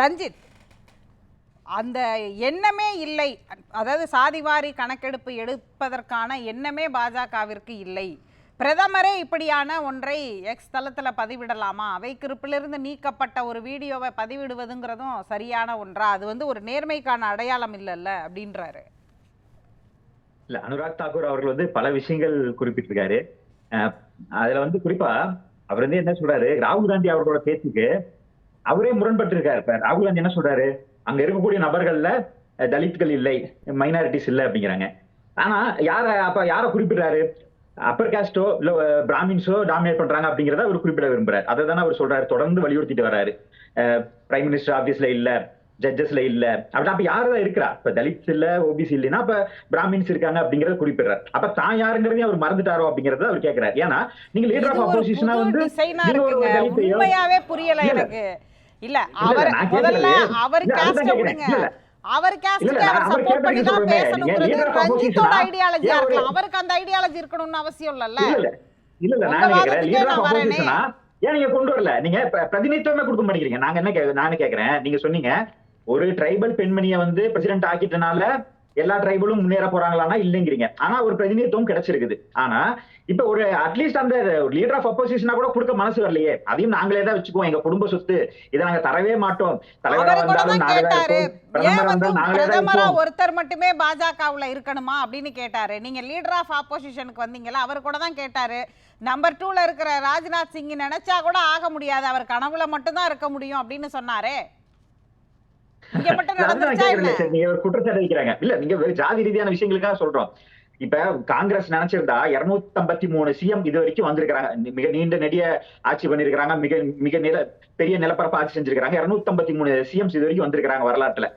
ரஞ்சித் அந்த எண்ணமே இல்லை. அதாவது சாதிவாரி கணக்கெடுப்பு எடுப்பதற்கான எண்ணமே பாஜகவிற்கு இல்லை. பிரதமரே இப்படியான ஒன்றை எக்ஸ் தளத்தில் பதிவிடலாமா? அவைக்குறிப்பிலிருந்து நீக்கப்பட்ட ஒரு வீடியோவை பதிவிடுவதுங்கிறதும் சரியான ஒன்றா? அது வந்து ஒரு நேர்மைக்கான அடையாளம் இல்லைல்ல அப்படின்றாரு. இல்ல அனுராக் தாக்கூர் அவர்கள் வந்து பல விஷயங்கள் குறிப்பிட்டிருக்காரு. அதுல வந்து குறிப்பா அவர் வந்து என்ன சொல்றாரு? ராகுல் காந்தி அவர்களோட பேச்சுக்கு அவரே முரண்பட்டு இருக்காரு இப்ப ராகுல் காந்தி என்ன சொல்றாரு? அங்க இருக்கக்கூடிய நபர்கள்ல தலித்கள் இல்லை மைனாரிட்டிஸ் இல்லை அப்படிங்கிறாங்க. ஆனா யார அப்ப யார குறிப்பிடுறாரு? அப்பர் காஸ்டோ இல்ல பிராமின்ஸோ டாமினேட் பண்றாங்க அப்படிங்கறத அவர் குறிப்பிட விரும்புறாரு. அதை தானே அவர் சொல்றாரு. தொடர்ந்து வலியுறுத்திட்டு வர்றாரு. பிரைம் மினிஸ்டர் ஆபீஸ்ல இல்ல ஜட்ஜஸ்ல இல்ல. அப்படி அப்ப யாரதான் இருக்கிறா? இப்ப தலித்ஸ் இல்ல ஓபிசி இல்லைன்னா அப்ப பிராமின்ஸ் இருக்காங்க அப்படிங்கறத குறிப்பிடுறாரு. அப்ப தான் யாருங்கிறதையும் அவர் மறந்துட்டாரோ அப்படிங்கறத அவர் கேக்குறாரு. ஏன்னா நீங்க லீடர் ஆஃப் புது வந்து உண்மையாவே புரியல. எனக்கு. இல்ல அவர் முதல்ல அவர் கேஸ்ட. விடுங்க. அவர் கேஸ்டுக்கு அவர் சப்போர்ட் பண்ணி தான். பேசணுங்கிறது ரஞ்சித்தோட? ஐடியாலஜியா இருக்கலாம். அவரு- அவருக்கு அந்த ஐடியாலஜி இருக்கணும்னு அவசியம் இல்லல்ல. இல்ல இல்ல. இல்ல நான் கேக்குறேன் ஏன் நீங்க கொண்டு வரல? நீங்க பிர- பிரதிநிதித்துவமே கொடுக்க மாட்டேங்கிறீங்க. நாங்க என்ன நானு கேக்குறேன் நீங்க சொன்னீங்க ஒரு ட்ரைபல் பெண்மணியை வந்து பிரசிடென்ட் ஆக்கிட்டனால எல்லா ட்ரைபலும் முன்னேற போறாங்களான்னா இல்லைங்கிறீங்க. ஆனா ஒரு பிரதிநிதித்துவம் கிடைச்சிருக்குது. ஆனா இப்ப ஒரு அட்லீஸ்ட் அந்த லீடர் ஆஃப் அப்போசிஷனா கூட கொடுக்க மனசு வரலையே. அதையும் நாங்களே தான் வச்சுக்குவோம். எங்க குடும்ப சொத்து. இதை நாங்க தரவே மாட்டோம். தலைவரா தான் தான் தான் ஒருத்தர் மட்டுமே பாஜகவுல இருக்கணுமா அப்படின்னு கேட்டாரு. நீங்க லீடர் ஆஃப் ஆப்போசிஷனுக்கு வந்தீங்கல்ல அவர் கூட தான் கேட்டாரு. நம்பர் டூல இருக்கிற ராஜ்நாத் சிங் நினைச்சா கூட ஆக முடியாது. அவர் கனவுல மட்டும்தான் இருக்க முடியும் அப்படின்னு சொன்னாரே. மட்டும் குற்றச்சாட்டு வைக்கிறாங்க. இல்ல நீங்க ஜாதி ரீதியான விஷயங்களுக்காக சொல்றோம். இப்ப காங்கிரஸ் நினைச்சிருந்தா 253 மூணு சிஎம் இது வரைக்கும் வந்திருக்கிறாங்க. மிக நீண்ட நெடிய ஆட்சி பண்ணிருக்காங்க மிக மிக நில பெரிய நிலப்பரப்பு ஆட்சி செஞ்சிருக்காங்க 253 மூணு சிஎம்ஸ் இது வரைக்கும் வந்திருக்காங்க வரலாற்றுல.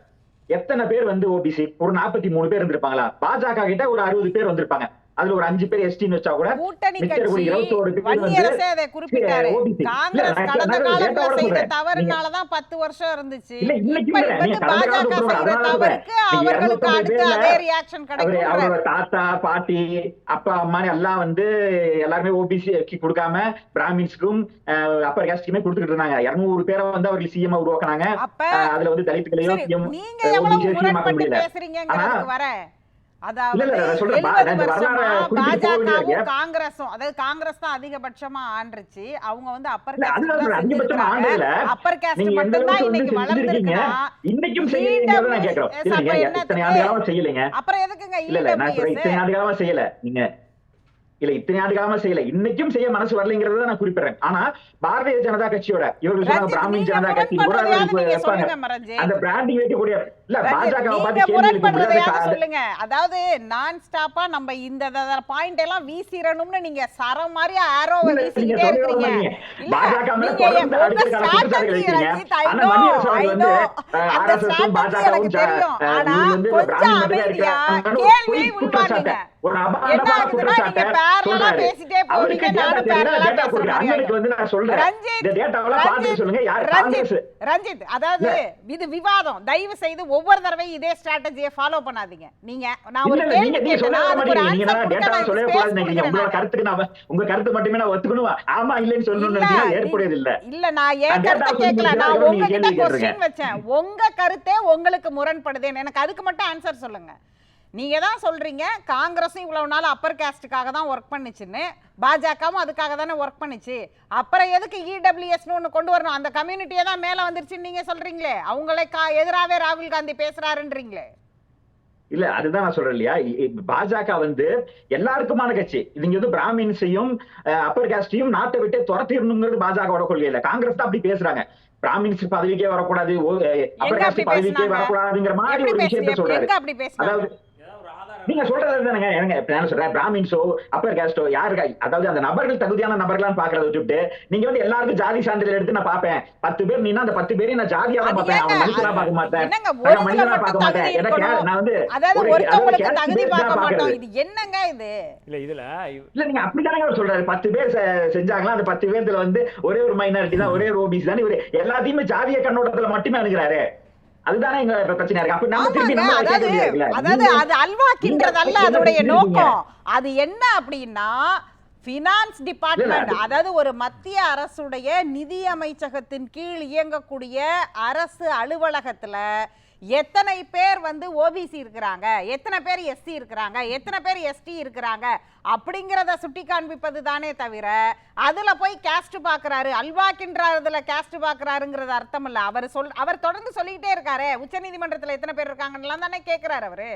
எத்தனை பேர் வந்து ஓபிசி ஒரு 43 மூணு பேர் இருந்திருப்பாங்களா? பாஜக கிட்ட ஒரு அறுபது பேர் வந்திருப்பாங்க. அதுல ஒரு அஞ்சு பேர் எஸ்டின்னு வச்சா கூட கூட்டணி மிச்ச கட்சி இருக்கக்கூடிய 21 பேர் வந்து வன்னியரசே அதை குறிப்பிட்டாரு OBC. இல்ல, காங்கிரஸ் நான் கடந்த நான் காலத்துல டேட்டாவோட செய்த சொல்றேன். தவறுனாலதான் பத்து வருஷம் இருந்துச்சு இல்ல, இன்னைக்கு இப்ப இல்ல. வந்து நீங்க கடந்த பாஜக காலத்துல செய்யற அதனால தவறுக்கு நீங்க அவர்களுக்கு 250 அடுத்து பேர்ல அதே ரியாக்ஷன் அவரு கிடைக்கும் அவரோட தாத்தா பாட்டி அப்பா அம்மா எல்லாம் வந்து எல்லாருமே ஓபிசி கொடுக்காம பிராமின்ஸ்க்கும் அப்பர் காஸ்டுக்குமே கொடுத்துட்டு இருந்தாங்க இருநூறு பேரை வந்து அவர்கள் சிஎம் உருவாக்குனாங்க அதுல வந்து தலித்துகளையும் நீங்க எவ்வளவு. பேசுறீங்கிறதுக்கு வர காங்கிரஸும் அதாவது காங்கிரஸ் தான் அதிகபட்சமா ஆண்டுச்சு அவங்க வந்து அப்பர் அப்பர் காஸ்ட் அளவுக்கு வந்து இன்னைக்கு வளர்ந்துருக்குன்னா அப்புறம் எதுக்குங்க இல்ல காலமா செய்யல. நீங்க இல்ல இத்தனை ஆண்டு காலமா செய்யல. இன்னைக்கும் செய்ய மனசு வரலைங்கிறத நான் குறிப்பிடுறேன். ஆனா பாரதிய ஜனதா கட்சியோட இவர்கள் சொன்னாங்க பிராமின் ஜனதா கட்சி கூட அந்த பிராண்டிங் வைக்கக்கூடிய இல்ல பார்த்து கேள்வி சொல்லுங்க. அதாவது நான் ஸ்டாப்பா நம்ம இந்த பாயிண்ட் எல்லாம் வீசிரணும்னு நீங்க சரம் மாதிரி வீசிக்கிட்டே சொல்லவே இருக்கீங்க. பாஜக மேல தொடர்ந்து குற்றச்சாட்டுகள் வைக்கிறீங்க. ஆனா வந்து, பாஜகவும் வந்து பிராமின் மட்டும் தான் இருக்கிறாங்க. கேள்வியை குற்றச்சாட்டை, உள்வாங்குங்க. ஒரு அபாண்டமான குற்றச்சாட்டை சொல்றாரு. அவருக்கு தெரியல, அண்ணனுக்கு வந்து நான் சொல்றேன். ரஞ்சித், இந்த dataவெல்லாம் பார்த்துட்டு ரஞ்சித், சொல்லுங்க. யார்? ரஞ்சித், காங்கிரஸ்? ரஞ்சித் அதாவது இது விவாதம். தயவு செய்து ஒவ்வொரு தடவையும் இதே ஸ்ட்ராட்டஜியை ஃபாலோ பண்ணாதீங்க. நீங்க நான் ஒரு கேள்வி அதுக்கு. நீங்க சொல்லவே. கருத்துக்கு நான் உங்க கருத்து மட்டுமே நான் ஒத்துக்கணுமா? ஆமா இல்லைன்னு சொல்லணும்னு இல்ல, நினைச்சீங்கன்னா நீ- ஏற்புடையது இல்ல. இல்ல நான் ஏன் கருத்தை கேட்கல? நான் கொஸ்டின் வச்சேன். உங்க கருத்தே உங்களுக்கு முரண்படுதேன்னு எனக்கு அதுக்கு மட்டும் ஆன்சர் சொல்லுங்க. நீங்க தான் சொல்றீங்க காங்கிரஸும் இவ்வளவு நாள் அப்பர் காஸ்டுக்காக தான் ஒர்க் பண்ணுச்சுன்னு பாஜகவும் அதுக்காக தானே ஒர்க் பண்ணுச்சு. அப்புறம் எதுக்கு இடபிள்யூஎஸ்னு ஒன்று கொண்டு வரணும்? அந்த கம்யூனிட்டியே தான் மேலே வந்துருச்சுன்னு நீங்க சொல்றீங்களே? அவங்களே கா எதிராகவே ராகுல் காந்தி பேசுறாருன்றீங்களே? இல்ல அதுதான் நான் சொல்றேன் இல்லையா? பாஜக வந்து எல்லாருக்குமான கட்சி. இதுங்க வந்து பிராமின்ஸையும் அப்பர் காஸ்டையும் நாட்டை விட்டு துரத்திடணுங்கிறது பாஜகவோட கொள்கை இல்ல காங்கிரஸ் தான் அப்படி பேசுறாங்க. பிராமின்ஸ் பதவிக்கே வரக்கூடாது அப்பர் காஸ்ட் பதவிக்கே? வரக்கூடாதுங்கிற மாதிரி ஒரு விஷயத்த சொல்றாரு. அதாவது நீங்க சொல்றது தானங்க எனக்கு நான் சொல்றேன் பிராமின்ஸோ அப்பர் காஸ்டோ யாருக்கு அதாவது அந்த நபர்கள் தகுதியான நபர்களான்னு பாக்குறத விட்டுட்டு நீங்க வந்து எல்லாருக்கும் ஜாதி சான்றிதழ் எடுத்து நான் பாப்பேன். பத்து பேர் நீனா அந்த பத்து பேரையும் நான் ஜாதியா தான் அது பார்ப்பேன் அவன்? மனுஷனா பார்க்க மாட்டேன். மனிதனா பார்க்க மாட்டேன். நான் வந்து என்னங்க இது? இல்ல இதுல இல்ல நீங்க அப்படித்தானே சொல்றாரு. பத்து பேர் செஞ்சாங்களா அந்த பத்து பேர்ல வந்து ஒரே ஒரு மைனாரிட்டி தான் ஒரே ஒரு ஓபிசி தான். இவரு எல்லாத்தையுமே ஜாதிய கண்ணோட்டத்துல மட்டுமே அணுகிறாரு. அதுதானே எங்க பிரச்சனை இருக்கு? அப்ப நம்ம திருப்பி நம்ம அதாவது அது அல்வா கிண்டுறதல்ல நீங்க அதோடைய நோக்கம். அது என்ன அப்படின்னா ஃபினான்ஸ் டிபார்ட்மெண்ட் அது- அதாவது ஒரு மத்திய அரசுடைய நிதி அமைச்சகத்தின் கீழ் இயங்கக்கூடிய அரசு அலுவலகத்துல எத்தனை பேர் வந்து ஓபிசி இருக்கிறாங்க? எத்தனை பேர் எஸ்சி இருக்கிறாங்க? எத்தனை பேர் எஸ்டி இருக்கிறாங்க? அப்படிங்கிறத சுட்டி காண்பிப்பது தானே தவிர அதுல போய் கேஸ்ட் பாக்குறாரு அல்வா கிண்டுறதுல கேஸ்ட் பாக்குறாருங்கிறது அர்த்தம் இல்ல. அவர் சொல் அவர் தொடர்ந்து சொல்லிக்கிட்டே இருக்காரு. உச்சநீதிமன்றத்துல எத்தனை பேர் இருக்காங்கன்னு தானே கேக்குறாரு அவரு.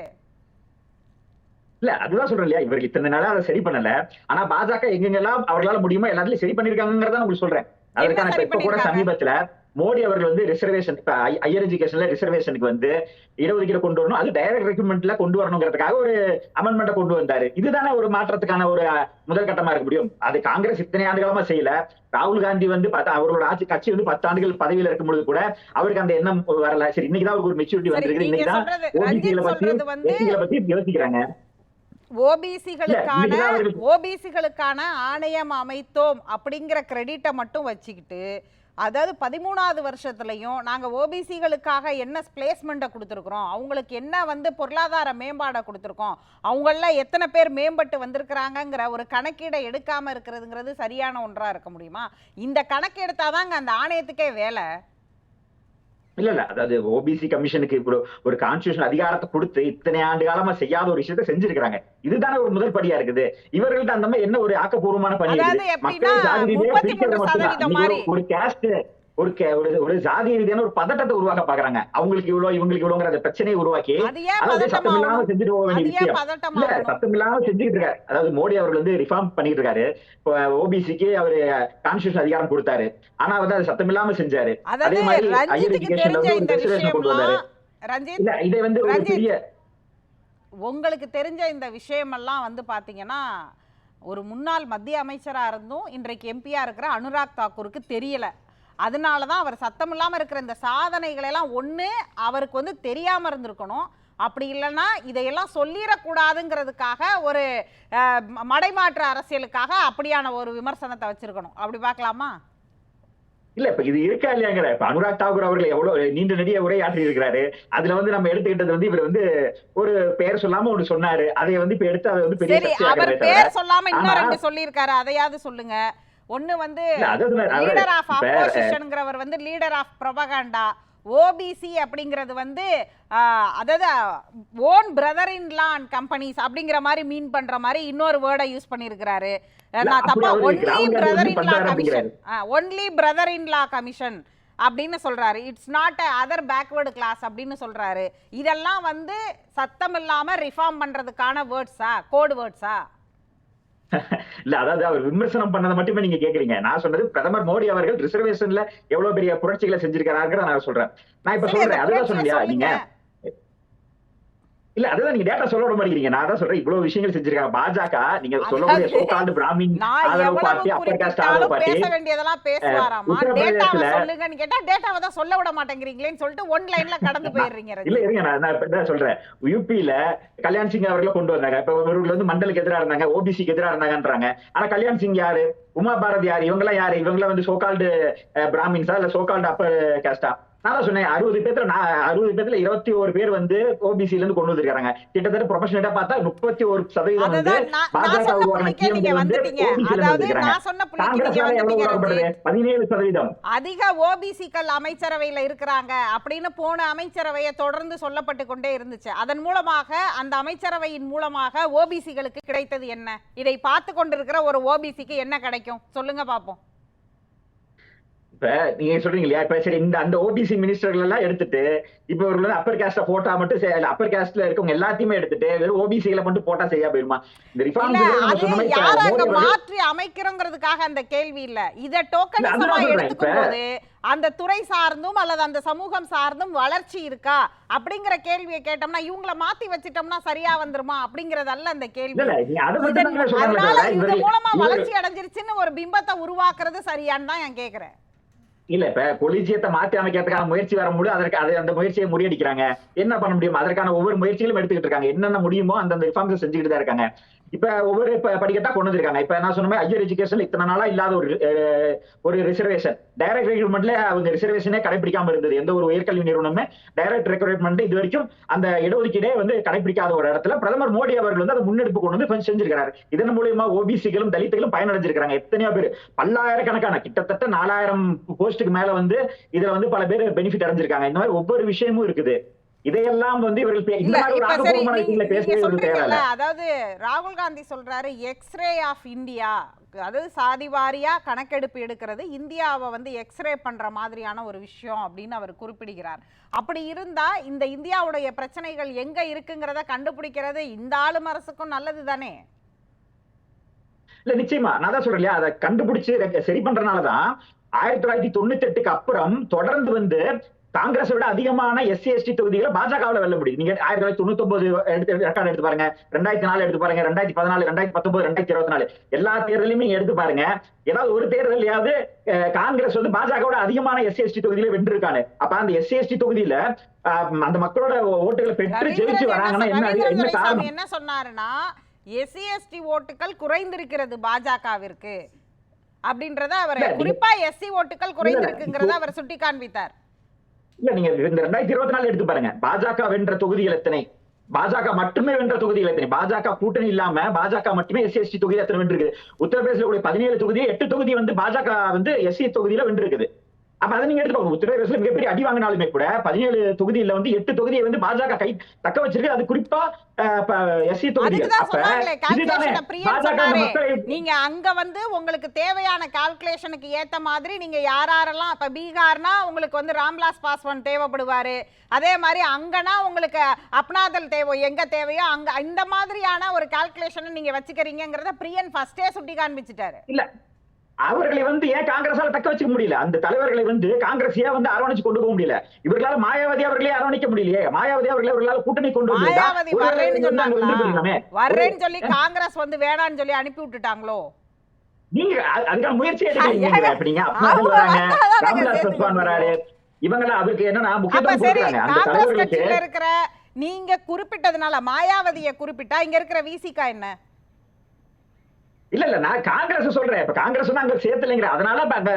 இல்ல அதுதான் சொல்றேன் இல்லையா? இவர்கள் இத்தனை நாளா அதை சரி பண்ணல. ஆனா பாஜக எங்கெங்கெல்லாம் அவர்களால முடியுமோ எல்லாத்துலயும் சரி பண்ணிருக்காங்கிறத உங்களுக்கு சொல்றேன். அதற்கான இப்ப கூட? சமீபத்துல மோடி அவர்கள் வந்து ரிசர்வேஷன் இப்ப ஹையர் எஜுகேஷன்ல ரிசர்வேஷனுக்கு வந்து இடஒதுக்கீடு கொண்டு வரணும். அது டைரக்ட் ரெக்ரூட்மெண்ட்ல கொண்டு வரணுங்கிறதுக்காக ஒரு அமெண்ட்மெண்ட்டை கொண்டு வந்தாரு. இதுதானே ஒரு மாற்றத்துக்கான ஒரு முதல் கட்டமா இருக்க முடியும்? அது காங்கிரஸ் இத்தனை ஆண்டு காலமா செய்யல. ராகுல் காந்தி வந்து அவரோட ஆட்சி கட்சி வந்து பத்து ஆண்டுகள் பதவியில இருக்கும் பொழுது கூட அவருக்கு அந்த எண்ணம் வரல. சரி இன்னைக்குதான் அவருக்கு ஒரு மெச்சூரிட்டி சரி, வந்திருக்கு இன்னைக்குதான் ஓபிசிகளை பத்தி யோசிக்கிறாங்க. ஓபிசிகளுக்கான ஓபிசிகளுக்கான ஆணையம் அமைத்தோம் அப்படிங்கிற கிரெடிட்டை மட்டும் வச்சுக்கிட்டு அதாவது பதிமூணாவது வருஷத்துலையும் நாங்கள் ஓபிசிகளுக்காக என்ன பிளேஸ்மெண்ட்டை கொடுத்துருக்குறோம்? அவங்களுக்கு என்ன வந்து பொருளாதார மேம்பாடை கொடுத்துருக்கோம்? அவங்களெலாம் எத்தனை பேர் மேம்பட்டு வந்திருக்கிறாங்கங்கிற ஒரு கணக்கீடை எடுக்காமல் இருக்கிறதுங்கிறது சரியான ஒன்றாக இருக்க முடியுமா? இந்த கணக்கு எடுத்தாதாங்க அந்த ஆணையத்துக்கே வேலை. இல்ல இல்ல அதாவது ஓபிசி கமிஷனுக்கு இப்போ ஒரு கான்ஸ்டியூஷன் அதிகாரத்தை கொடுத்து இத்தனை ஆண்டு காலமா செய்யாத ஒரு விஷயத்தை செஞ்சிருக்காங்க இதுதானே ஒரு முதல் படியா இருக்குது இவர்கள்ட்ட அந்த மாதிரி என்ன ஒரு ஆக்கப்பூர்வமான பணி அதாவது இருக்குது எப்படின்னா, மக்கள் ஜாதி ரீதியா 33 பிரிக்கிறது மட்டும்தான். சதவீதம் இன்னைக்கு மாதிரி. ஒரு- ஒரு கேஸ்ட் ஒரு கே- ஒரு ஜாதி ரீதியான ஒரு பதட்டத்தை உருவாக்க பாக்குறாங்க அவங்களுக்கு இவ்வளவு இவங்களுக்கு இவ்வளவுங்கிற பிரச்சனையை உருவாக்கி அதாவது சத்தம் இல்லாம செஞ்சுட்டு போக வேண்டிய விஷயம். இல்ல சத்தம் இல்லாம செஞ்சுக்கிட்டு இருக்காரு. அதாவது மோடி அவர்கள் வந்து ரிஃபார்ம் பண்ணிட்டு இருக்காரு. இப்போ ஓபிசிக்கு அவரு கான்ஸ்டியூஷன் அதிகாரம் கொடுத்தாரு. ஆனா வந்து அது சத்தம் இல்லாம செஞ்சாரு அதே மாதிரி ஹையர் எஜுகேஷன்ல வந்து ஒரு கொண்டு வந்தாரு. இல்ல இதை வந்து ஒரு. பெரிய உங்களுக்கு தெரிஞ்ச இந்த விஷயமெல்லாம் வந்து பாத்தீங்கன்னா ஒரு முன்னாள் மத்திய அமைச்சரா இருந்தும் இன்றைக்கு எம்பியா இருக்கிற அனுராக் தாக்கூருக்கு தெரியல. அதனால தான் அவர் சத்தம் இல்லாம இருக்கிற இந்த சாதனைகளை எல்லாம் ஒண்ணு அவருக்கு வந்து தெரியாம இருந்திருக்கணும். அப்படி இல்லைன்னா இதையெல்லாம் சொல்லிடக்கூடாதுங்கிறதுக்காக ஒரு மடைமாற்று அரசியலுக்காக அப்படியான ஒரு விமர்சனத்தை வச்சிருக்கணும். அப்படி பார்க்கலாமா? இல்ல இப்ப இது இருக்கா இல்லையாங்கிற இப்ப அனுராக் தாக்கூர் அவர்கள் எவ்வளவு நீண்ட நெடிய உரையாற்றி இருக்கிறாரு. அதுல வந்து நம்ம எடுத்துக்கிட்டது வந்து இவர் வந்து ஒரு பெயர் சொல்லாம ஒண்ணு சொன்னாரு. அதை வந்து இப்ப எடுத்து அதை வந்து பெரிய அவர் பேர் சொல்லாம இன்னும் ரெண்டு சொல்லியிருக்காரு. அதையாவது சொல்லுங்க. ஒண்ணு வந்து லீடர் ஆஃப் இப்ப, அப்போசிஷன்ங்கிறவர் வந்து லீடர் ஆஃப் ப்ரொபகண்டா ஓபிசி அப்படிங்கிறது வந்து அதாவது own brother in law and companies அப்படிங்கிற மாதிரி மீன் பண்ற மாதிரி இன்னொரு வேர்டை யூஸ் பண்ணியிருக்கிறாரு நான் தப்பா only brother in law commission only brother in law commission அப்படின்னு சொல்றாரு. It's not other backward class அப்படின்னு சொல்றாரு. இதெல்லாம் வந்து சத்தம் இல்லாம ரிஃபார்ம் பண்றதுக்கான வேர்ட்ஸா கோட் வேர்ட்ஸா இல்ல அதாவது அவர் விமர்சனம் பண்ணதை மட்டுமே நீங்க கேக்குறீங்க. நான் சொன்னது பிரதமர் மோடி அவர்கள் ரிசர்வேஷன்ல எவ்வளவு பெரிய புரட்சிகளை செஞ்சிருக்காருங்கிறத நான் சொல்றேன். நான் இப்ப சொல்றேன். அதுதான் சொன்னீங்க நீங்க. இல்ல அதுதான் நீங்க டேட்டா சொல்ல விட மாட்டேங்கிறீங்க. நான் தான் சொல்றேன் இவ்வளவு விஷயங்கள் செஞ்சிருக்காங்க. பாஜக நீங்க சொல்லக்கூடிய அதாவது, சோகால்டு பிராமின் ஆதரவு பார்ட்டி அப்பர் காஸ்ட் ஆதரவு பார்ட்டி பேச வேண்டியதெல்லாம் பேசுவாராமா? டேட்டாவை சொல்லுங்கன்னு கேட்டா டேட்டாவை தான் சொல்ல விட மாட்டேங்கிறீங்களேன்னு சொல்லிட்டு ஒன் லைன்ல கடந்து போயிடுறீங்க இல்ல. இருங்க நான் நான் சொல்றேன். யூபியில கல்யாண் சிங் அவர்களை கொண்டு வந்தாங்க. இப்ப இவர்கள் வந்து மண்டலுக்கு எதிரா இருந்தாங்க ஓபிசிக்கு எதிரா இருந்தாங்கன்றாங்க. ஆனா கல்யாண் சிங் யாரு? உமா பாரதி யாரு? இவங்க எல்லாம் யாரு இவங்க எல்லாம் வந்து சோகால்டு பிராமின்ஸா இல்ல சோகால்டு அப்பர் காஸ்டா நான் தான் சொன்னேன் அறுபது பேர்த்துல நான் அறுபது பேர்த்துல இருபத்தி ஒரு பேர் வந்து ஓபிசில இருந்து கொண்டு வந்திருக்காங்க. கிட்டத்தட்ட ப்ரொஃபஷனலா பார்த்தா முப்பத்தி ஒரு சதவீதம் வந்து பாஜக வந்து உருவாக்கப்படுது ரஞ்சித். பதினேழு சதவீதம். அதிக ஓபிசிக்கள் அமைச்சரவையில இருக்கிறாங்க அப்படின்னு போன அமைச்சரவையை தொடர்ந்து சொல்லப்பட்டு கொண்டே இருந்துச்சு. அதன் மூலமாக அந்த அமைச்சரவையின் மூலமாக ஓபிசிகளுக்கு கிடைத்தது என்ன? இதை பார்த்து கொண்டிருக்கிற ஒரு ஓபிசிக்கு என்ன கிடைக்கும்? சொல்லுங்க பாப்போம் இப்ப நீங்க சொல்றீங்க இல்லையா? இப்ப சரி இந்த அந்த ஓபிசி மினிஸ்டர்கள் எல்லாம் எடுத்துட்டு இப்ப இவர்கள் அப்பர் காஸ்ட போட்டா மட்டும் அப்பர் காஸ்ட்ல இருக்கவங்க எல்லாத்தையுமே எடுத்துட்டு வெறும் ஓபிசிகளை மட்டும் போட்டா சரியா போயிருமா? இந்த அங்க மாற்றி அமைக்கிறோங்கிறதுக்காக அந்த கேள்வி இல்ல. இத டோக்கனிசமா. எடுத்துக்கும் போது அந்த துறை சார்ந்தும் அல்லது அந்த சமூகம் சார்ந்தும் வளர்ச்சி இருக்கா? அப்படிங்கிற கேள்வியை கேட்டோம்னா இவங்கள மாத்தி வச்சிட்டோம்னா சரியா வந்துருமா? அப்படிங்கறது அல்ல அந்த கேள்வி. அதனால இது மூலமா வளர்ச்சி அடைஞ்சிருச்சுன்னு ஒரு பிம்பத்தை உருவாக்குறது சரியான்னு தான் நான் கேக்குறேன். இல்ல இப்ப கொலிஜியத்தை மாத்தி அமைக்கிறதுக்கான முயற்சி வர முடியும். அதற்கு அது அந்த முயற்சியை முறியடிக்கிறாங்க. என்ன பண்ண முடியும்? அதற்கான ஒவ்வொரு முயற்சிகளும் எடுத்துக்கிட்டு இருக்காங்க. என்னென்ன முடியுமோ அந்தந்த ரிஃபார்ம்ஸ் செஞ்சுக்கிட்டு தான் இருக்காங்க. இப்ப ஒவ்வொரு படிக்கட்டா கொண்டு வந்திருக்காங்க. இப்ப நான் சொன்ன ஹையர் எஜுகேஷன் இத்தனை நாளா இல்லாத ஒரு ஒரு ரிசர்வேஷன் டைரக்ட் ரெக்ரூட்மெண்ட்ல அவங்க ரிசர்வேஷனே கடைபிடிக்காம இருந்தது. எந்த ஒரு உயர்கல்வி நிறுவனமே டைரக்ட் ரெக்ரூட்மெண்ட் இது வரைக்கும் அந்த இடஒதுக்கீடே வந்து கடைபிடிக்காத ஒரு இடத்துல பிரதமர் மோடி அவர்கள் வந்து அதை முன்னெடுப்பு கொண்டு வந்து கொஞ்சம் இதன் மூலியமா ஓபிசிகளும் தலித்துகளும் பயனடைஞ்சிருக்காங்க எத்தனையோ பேர். பல்லாயிரக்கணக்கான கிட்டத்தட்ட நாலாயிரம் போஸ்ட்டுக்கு மேல வந்து இதுல வந்து பல பேர் பெனிஃபிட் அடைஞ்சிருக்காங்க. இந்த மாதிரி ஒவ்வொரு விஷயமும் இருக்குது. இதையெல்லாம் வந்து இவர்கள் இந்த மாதிரி ஒரு அதாவது ராகுல் காந்தி சொல்றாரு எக்ஸ்ரே ஆஃப் இந்தியா அதாவது சாதி வாரியா கணக்கெடுப்பு எடுக்கிறது இந்தியாவை வந்து எக்ஸ்ரே பண்ற மாதிரியான ஒரு விஷயம் அப்படின்னு அவர் குறிப்பிடுகிறார். அப்படி இருந்தா இந்த இந்தியாவுடைய பிரச்சனைகள் எங்க இருக்குங்கிறத கண்டுபிடிக்கிறது இந்த ஆளும் அரசுக்கும் நல்லது தானே? இல்ல நிச்சயமா. நான் தான் சொல்றேன் இல்லையா? அதை கண்டுபிடிச்சு சரி பண்றதுனாலதான் ஆயிரத்தி தொள்ளாயிரத்தி தொண்ணூத்தி எட்டுக்கு அப்புறம் தொடர்ந்து வந்து காங்கிரஸை விட அதிகமான எஸ்சி எஸ்டி தொகுதிகளை பாஜகவுல வெல்ல முடியும் நீங்க ஆயிரத்தி தொள்ளாயிரத்தி தொண்ணூத்தி ஒன்பது எடுத்து ரெக்கார்டு எடுத்து பாருங்க. ரெண்டாயிரத்தி நாலு எடுத்து பாருங்க. ரெண்டாயிரத்தி பதினாலு ரெண்டாயிரத்தி பத்தொன்பது ரெண்டாயிரத்தி இருபத்தி நாலு. எல்லா தேர்தலையுமே எடுத்து பாருங்க. ஏதாவது ஒரு தேர்தலையாவது காங்கிரஸ் வந்து பாஜகவோட அதிகமான எஸ்சி எஸ்டி தொகுதியில வென்றிருக்காங்க அப்ப அந்த எஸ்சி எஸ்டி தொகுதியில அந்த மக்களோட ஓட்டுகளை பெற்று ஜெயிச்சு வராங்கன்னா என்ன என்ன சொன்னாருன்னா எஸ்சி எஸ்டி ஓட்டுகள் குறைந்திருக்கிறது பாஜகவிற்கு. அப்படின்றத அவர் குறிப்பா எஸ்சி ஓட்டுகள் குறைந்திருக்குங்கிறத அவர் சுட்டி காண்பித்தார் இல்ல நீங்க இந்த ரெண்டாயிரத்தி இருபத்தி நாலு எடுத்து பாருங்க. பாஜக வென்ற தொகுதிகள் எத்தனை பாஜக மட்டுமே வென்ற தொகுதிகள் எத்தனை பாஜக கூட்டணி இல்லாம பாஜக மட்டுமே எஸ்சி எஸ்டி தொகுதி எத்தனை வென்றிருக்கு உத்தரப்பிரதேச பதினேழு தொகுதி எட்டு தொகுதி வந்து பாஜக வந்து எஸ்சி தொகுதியில வென்றிருக்குது. அப்ப அதை நீங்க எடுத்துக்கோங்க. உத்தரப்பிரதேசல மிகப்பெரிய அடி வாங்கினாலுமே கூட பதினேழு தொகுதியில வந்து எட்டு தொகுதியை வந்து பாஜக கை தக்க வச்சிருக்கு. அது குறிப்பா எஸ்சி மக்களை நீங்க அங்க வந்து உங்களுக்கு தேவையான கால்குலேஷனுக்கு ஏத்த மாதிரி நீங்க யாரெல்லாம் இப்ப பீகார்னா உங்களுக்கு வந்து ராம்விலாஸ் பாஸ்வான் தேவைப்படுவாரு. அதே மாதிரி அங்கன்னா உங்களுக்கு அப்னாதல் தேவை எங்க தேவையோ அங்க இந்த மாதிரியான ஒரு கால்குலேஷனை நீங்க வச்சுக்கிறீங்கிறத பிரியன் ஃபர்ஸ்டே சுட்டி காண்பிச்சிட்டாரு இல்ல அவர்களை வந்து ஏன் காங்கிரஸால தக்க வச்சுக்க முடியல? அந்த தலைவர்களை வந்து காங்கிரஸ் ஏன் வந்து அரவணைச்சு கொண்டு போக முடியல. இவர்களால மாயாவதி அவர்களே அரவணைக்க முடியலையே. மாயாவதி அவர்களை அவர்களால கூட்டணி கொண்டு மாயாவதி வர்றேன்னு போயிருக்கலாமே. வர்றேன்னு சொல்லி காங்கிரஸ் வந்து வேணான்னு சொல்லி அனுப்பி விட்டுட்டாங்களோ? நீங்க அதுக்கான முயற்சி எடுக்கிறீங்க ராம்விலாஸ் சேர்த்துக்க பஸ்வான் வராரு. இவங்கெல்லாம் அவருக்கு என்னன்னா முக்கியத்துவம் கொடுக்குறாங்க. அந்த தலைவர்களுக்கு இருக்கிற நீங்க குறிப்பிட்டதுனால மாயாவதியை குறிப்பிட்டா இங்க இருக்கிற விசிகா என்ன? இல்ல இல்ல நான் காங்கிரஸ் சொல்றேன். இப்ப காங்கிரஸ் வந்து அங்க சேர்த்தலைங்கிற அதனால இப்ப அங்க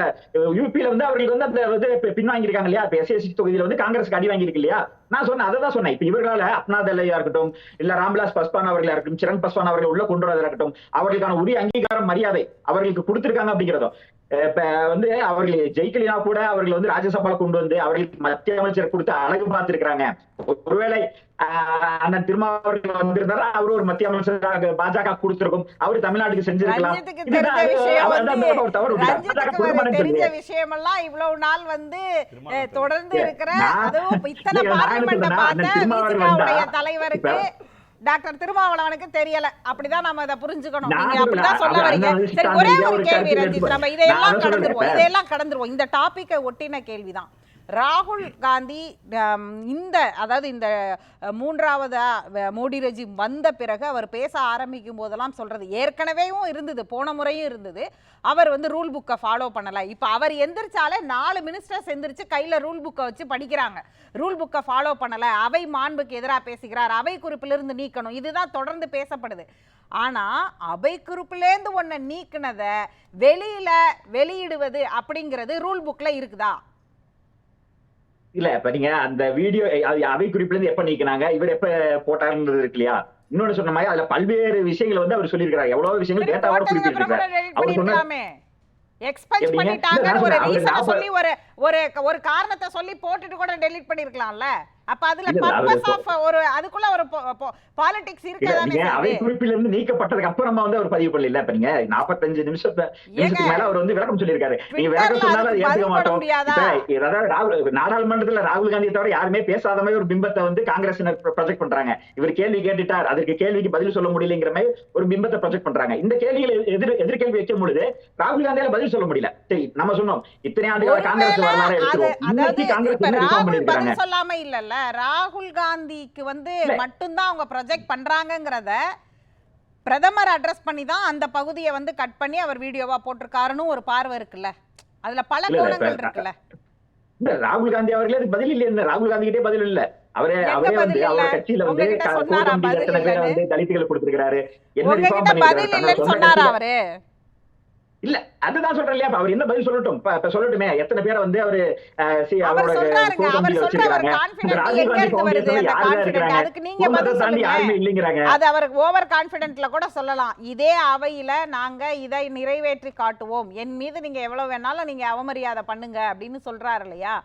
யூபியில வந்து அவர்களுக்கு வந்து அந்த வந்து இப்ப பின்வாங்கியிருக்காங்க இல்லையா? இப்ப எஸ்எஸ்சி தொகுதியில வந்து காங்கிரஸ் அடி வாங்கியிருக்கு இல்லையா? நான் சொன்னேன் அதை தான் சொன்னேன். இப்ப இவர்களால அப்னாதல்லையா இருக்கட்டும் இல்ல ராம்விலாஸ் பஸ்வான் அவர்களா இருக்கட்டும் சிரண் பஸ்வான் அவர்கள் உள்ள கொண்டு வரதா இருக்கட்டும் அவர்களுக்கான உரிய அங்கீகாரம் மரியாதை அவர்களுக்கு கொடுத்திருக்காங்க அப்படிங்கிறதும். வந்து அவர்கள் ஜெயிக்கலினா கூட அவர்கள் வந்து ராஜ்யசபால கொண்டு வந்து அவர்களுக்கு மத்திய அமைச்சர் கொடுத்து அழகு பார்த்திருக்கிறாங்க. ஒருவேளை அண்ணன் திருமாவர்கள் வந்திருந்தாரா? அவரு ஒரு மத்திய அமைச்சராக பாஜக கொடுத்திருக்கும். அவரு தமிழ்நாட்டுக்கு செஞ்சிருக்கலாம். தெரிஞ்ச விஷயம். விஷயமெல்லாம் இவ்வளவு நாள் வந்து தொடர்ந்து இருக்கிற அதுவும் இத்தனை பார்லிமெண்ட பார்த்த தலைவருக்கு டாக்டர் திருமாவளவனுக்கு தெரியல. அப்படிதான் நம்ம இதை புரிஞ்சுக்கணும். நீங்க அப்படிதான் சொல்ல வரீங்க. சரி ஒரே ஒரு கேள்வி ரஞ்சித் நம்ம இதையெல்லாம் கடந்துருவோம். இதையெல்லாம் கடந்துருவோம். இந்த டாபிக்கை ஒட்டின கேள்விதான். ராகுல் காந்தி இந்த அதாவது இந்த மூன்றாவது மோடி ரெஜிம் வந்த பிறகு அவர் பேச ஆரம்பிக்கும் போதெல்லாம் சொல்கிறது ஏற்கனவேவும் இருந்தது போன முறையும் இருந்தது. அவர் வந்து ரூல் புக்கை ஃபாலோ பண்ணலை. இப்போ அவர் எந்திரிச்சாலே நாலு மினிஸ்டர்ஸ் எந்திரிச்சு கையில் ரூல் புக்கை வச்சு படிக்கிறாங்க. ரூல் புக்கை ஃபாலோ பண்ணலை அவை மாண்புக்கு எதிராக பேசுகிறார் அவை குறிப்பிலிருந்து நீக்கணும் இதுதான் தொடர்ந்து பேசப்படுது. ஆனால் அவை குறிப்பிலேருந்து ஒன்றை நீக்கினதை வெளியில் வெளியிடுவது அப்படிங்கிறது ரூல் புக்கில் இருக்குதா? இல்ல இப்ப நீங்க அந்த வீடியோ அவை குறிப்புல இருந்து எப்ப நீக்கினாங்க? இவர் எப்ப போட்டாருன்றது இருக்கு இல்லையா? இன்னொன்னு சொன்ன மாதிரி அதுல பல்வேறு விஷயங்கள் வந்து அவர் சொல்லியிருக்கிறார். எவ்வளவு விஷயங்கள் டேட்டாவோட delete அவர் சொன்ன எக்ஸ்பென்ஸ்? பண்ணிட்டாங்கன்னு ஒரு ரீசனை சொல்லி ஒரு ஒரு ஒரு காரணத்தை சொல்லி போட்டுட்டு கூட டெலீட் பண்ணிருக்கலாம்ல. அப்ப அதுல பர்பஸ் ஆஃப் ஒரு அதுக்குள்ள ஒரு பாலிடிக்ஸ் இருக்கதானே அவை குறிப்பில இருந்து நீக்கப்பட்டதுக்கு அப்புறமா வந்து அவர் பதிவு பண்ணல. இப்ப நீங்க நாற்பத்தஞ்சு நிமிஷம் நிமிஷத்துக்கு மேல அவர் வந்து விளக்கம் சொல்லியிருக்காரு. நீங்க விளக்கம் சொன்னாலும் அதுக்கு ஏத்துக்க மாட்டோம். ராகுல் நாடாளுமன்றத்துல ராகுல் காந்தியை தவிர யாருமே பேசாத மாதிரி ஒரு பிம்பத்தை வந்து காங்கிரசினர் ப்ரொஜெக்ட் பண்றாங்க. இவர் கேள்வி கேட்டுட்டார். அதற்கு கேள்விக்கு பதில் சொல்ல முடியலங்கிற மாதிரி ஒரு பிம்பத்தை ப்ரொஜெக்ட் பண்றாங்க. இந்த கேள்விகளை எதிர் எதிர்கேள்வி வைக்கும் பொழுது ராகுல் காந்தியால பதில் சொல்ல முடியல. சரி நம்ம சொன்னோம். இத்தனை ஆண்டுகால காங்கிரஸ் பதில் சொல்லாம இல்லல்ல. ராகுல் காந்திக்கு வந்து இல்ல. மட்டும்தான் அவங்க ப்ரொஜெக்ட் பண்றாங்கங்கிறத பிரதமர் அட்ரஸ் பண்ணி தான் அந்த பகுதியை வந்து கட் பண்ணி அவர் வீடியோவா போட்டிருக்காருன்னு ஒரு பார்வை இருக்குல்ல. அதுல பல இல்ல, இல்ல, கோணங்கள் இருக்குல்ல. ராகுல் காந்தி அவர்களே அதுக்கு பதில் இல்ல ராகுல் காந்தி கிட்டே பதில் இல்ல. அவரே அவரே வந்து இல்ல? அவர் கட்சியில வந்து? வந்து தலித்துகள் கொடுத்திருக்காரு என்ன பதில் இல்லைன்னு சொன்னாரா அவரு? இல்ல அதுதான் சொல்றேன் இல்லையா அவர் என்ன பதில் சொல்லட்டும்? இப்ப சொல்லட்டுமே எத்தனை பேரை வந்து அவர் ஓவர் கான்பிடென்ட்ல கூட சொல்லலாம். இதே அவையில நாங்க இதை நிறைவேற்றி காட்டுவோம். என் மீது நீங்க எவ்வளவு வேணாலும் நீங்க அவமரியாதை பண்ணுங்க அப்படின்னு சொல்றாரு இல்லையா?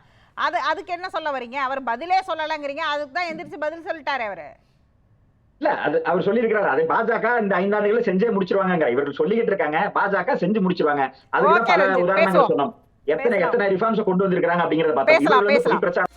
அது அதுக்கு என்ன சொல்ல வரீங்க? அவர் பதிலே சொல்லலைங்கிறீங்க. அதுக்கு தான் எந்திரிச்சு பதில் சொல்லிட்டாரு அவரு. இல்ல அது அவர் சொல்லியிருக்கிறாரு அதை பாஜக இந்த ஐந்தாண்டுகளை செஞ்சே முடிச்சிருவாங்க இவர்கள் சொல்லிக்கிட்டு இருக்காங்க பாஜக செஞ்சு முடிச்சிருவாங்க அதுக்கு பல உதாரணங்கள். சொன்னோம் எத்தனை. எத்தனை ரிஃபார்ம்ஸ் கொண்டு வந்திருக்காங்க அப்படிங்கறத. பொய் பிரச்சாரம்